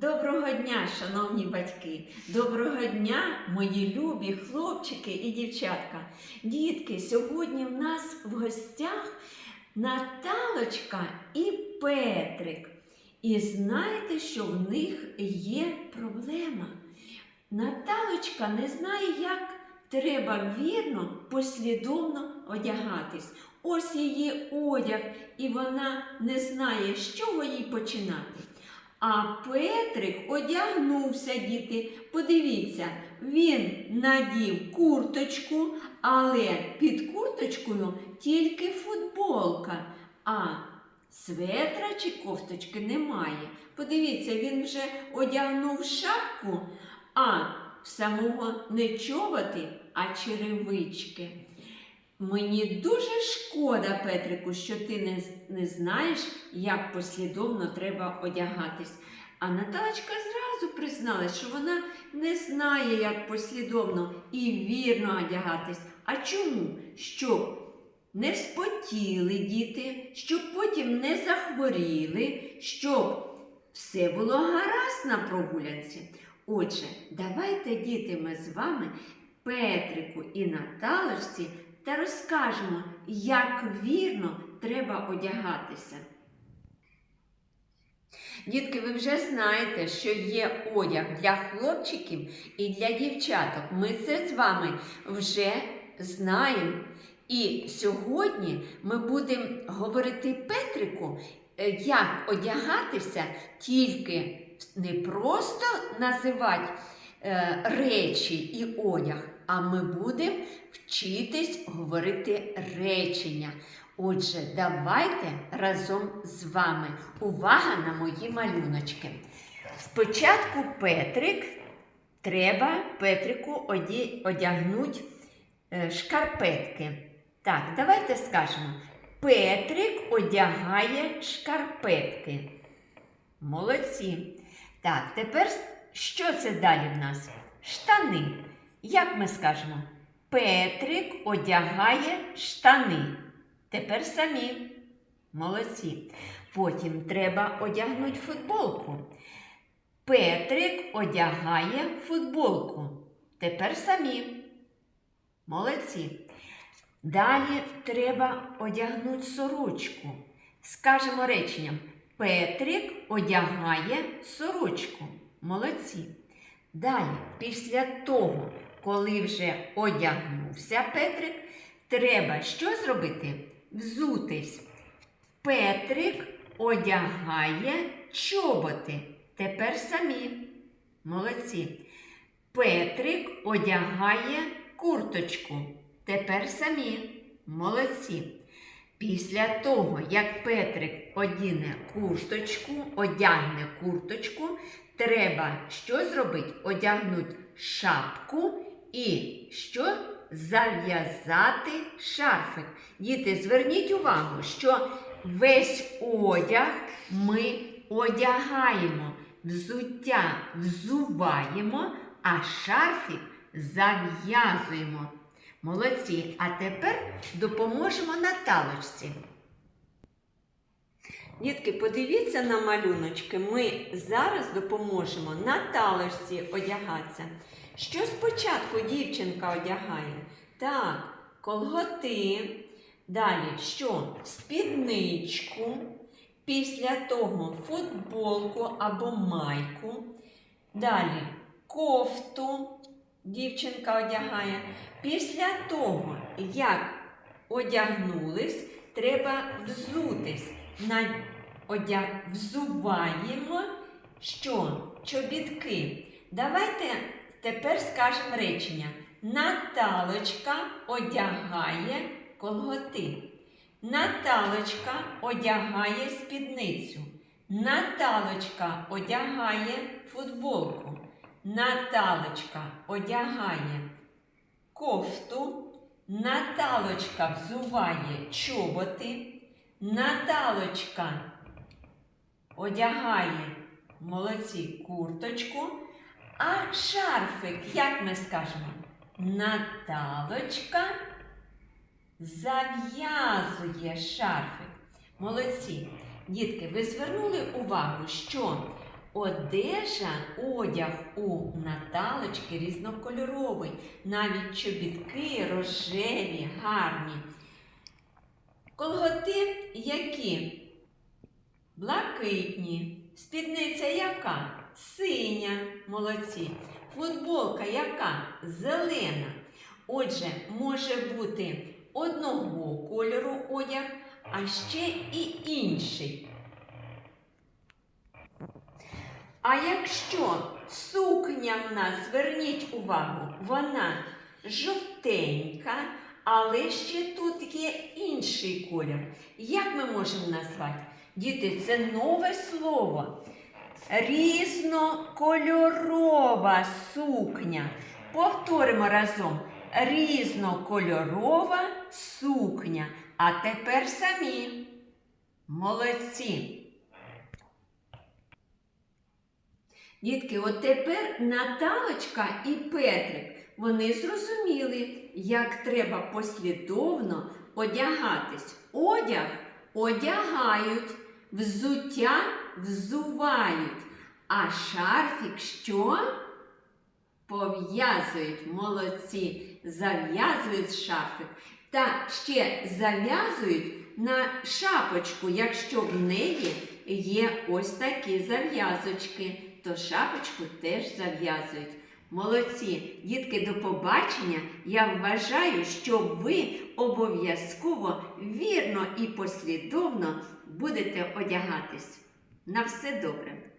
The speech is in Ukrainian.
Доброго дня, шановні батьки! Доброго дня, мої любі хлопчики і дівчатка. Дітки, сьогодні в нас в гостях Наталочка і Петрик. І знаєте, що в них є проблема. Наталочка не знає, як треба вірно, послідовно одягатись. Ось її одяг, і вона не знає, з чого їй починати. А Петрик одягнувся, діти. Подивіться, він надів курточку, але під курточкою тільки футболка, а светра чи кофточки немає. Подивіться, він вже одягнув шапку, а самого не чоботи, а черевички. Мені дуже шкода, Петрику, що ти не, не знаєш, як послідовно треба одягатись. А Наталочка зразу призналась, що вона не знає, як послідовно і вірно одягатись. А чому? Щоб не вспотіли діти, щоб потім не захворіли, щоб все було гаразд на прогулянці. Отже, давайте, діти, ми з вами, Петрику і Наталочці, та розкажемо, як вірно треба одягатися. Дітки, ви вже знаєте, що є одяг для хлопчиків і для дівчаток. Ми це з вами вже знаємо. І сьогодні ми будемо говорити Петрику, е, як одягатися, тільки не просто називати е, речі і одяг, а ми будемо вчитись говорити речення. Отже, давайте разом з вами. Увага на мої малюночки. Спочатку Петрик треба Петрику одягнути е, шкарпетки. Так, давайте скажемо. Петрик одягає шкарпетки. Молодці. Так, тепер що це далі в нас? Штани. Як ми скажемо? Петрик одягає штани. Тепер самі. Молодці. Потім треба одягнути футболку. Петрик одягає футболку. Тепер самі. Молодці. Далі треба одягнути сорочку. Скажемо реченням. Петрик одягає сорочку. Молодці. Далі, після того, коли вже одягнувся Петрик, треба що зробити? Взутись. Петрик одягає чоботи. Тепер самі. Молодці. Петрик одягає курточку. Тепер самі. Молодці. Після того, як Петрик одіне курточку, одягне курточку, треба що зробити? Одягнути шапку і що зав'язати шарфик. Діти, зверніть увагу, що весь одяг ми одягаємо, взуття взуваємо, а шарфик зав'язуємо. Молодці. А тепер допоможемо Наталочці. Дітки, подивіться на малюночки. Ми зараз допоможемо Наталочці одягатися. Що спочатку дівчинка одягає? Так, колготи. Далі що? Спідничку. Після того футболку або майку. Далі кофту дівчинка одягає. Після того, як одягнулись, треба взутись. На одяг взуваємо що? Чобітки. Давайте тепер скажемо речення. Наталочка одягає колготи. Наталочка одягає спідницю. Наталочка одягає футболку. Наталочка одягає кофту. Наталочка взуває чоботи. Наталочка одягає молодці курточку. А шарфик, як ми скажемо? Наталочка зав'язує шарфик. Молодці. Дітки, ви звернули увагу, що Одежа, одяг у Наталочки різнокольоровий, навіть чобітки рожеві, гарні. Колготи які? Блакитні. Спідниця яка? Синя. Молодці. Футболка яка? Зелена. Отже, може бути одного кольору одяг, а ще і інший. А якщо сукня в нас, зверніть увагу, вона жовтенька, але ще тут є інший колір. Як ми можемо назвати? Діти, це нове слово. Різнокольорова сукня. Повторимо разом. Різнокольорова сукня. А тепер самі. Молодці. Дітки, от тепер Наталочка і Петрик, вони зрозуміли, як треба послідовно одягатись. Одяг одягають, взуття взувають, а шарфік що? Пов'язують молодці, зав'язують шарфик та ще зав'язують на шапочку, якщо в неї є ось такі зав'язочки, то шапочку теж зав'язують. Молодці, дітки, до побачення. Я вважаю, що ви обов'язково вірно і послідовно будете одягатись. На все добре!